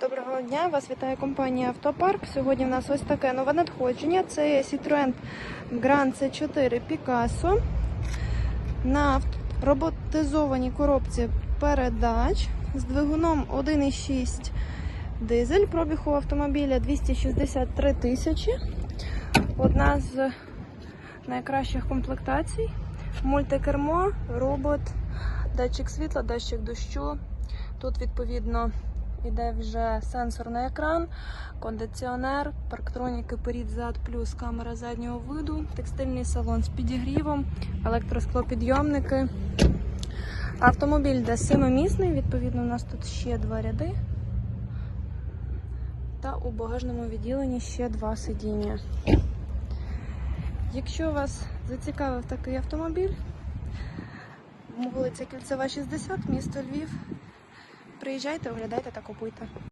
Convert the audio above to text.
Доброго дня, вас вітає компанія Автопарк. Сьогодні в нас ось таке нове надходження. Це Citroen Grand C4 Picasso на роботизованій коробці передач з двигуном 1,6 дизель. Пробіг у автомобіля 263 тисячі. Одна з найкращих комплектацій. Мультикермо, робот, датчик світла, датчик дощу. Тут відповідно іде вже сенсорний екран, кондиціонер, парктроніки перед зад, плюс камера заднього виду, текстильний салон з підігрівом, електросклопідйомники. Автомобіль йде семимісний, відповідно, у нас тут ще два ряди. Та у багажному відділенні ще два сидіння. Якщо вас зацікавив такий автомобіль, вулиця Кільцева, 60, місто Львів. Приїжджайте, оглядайте та купуйте.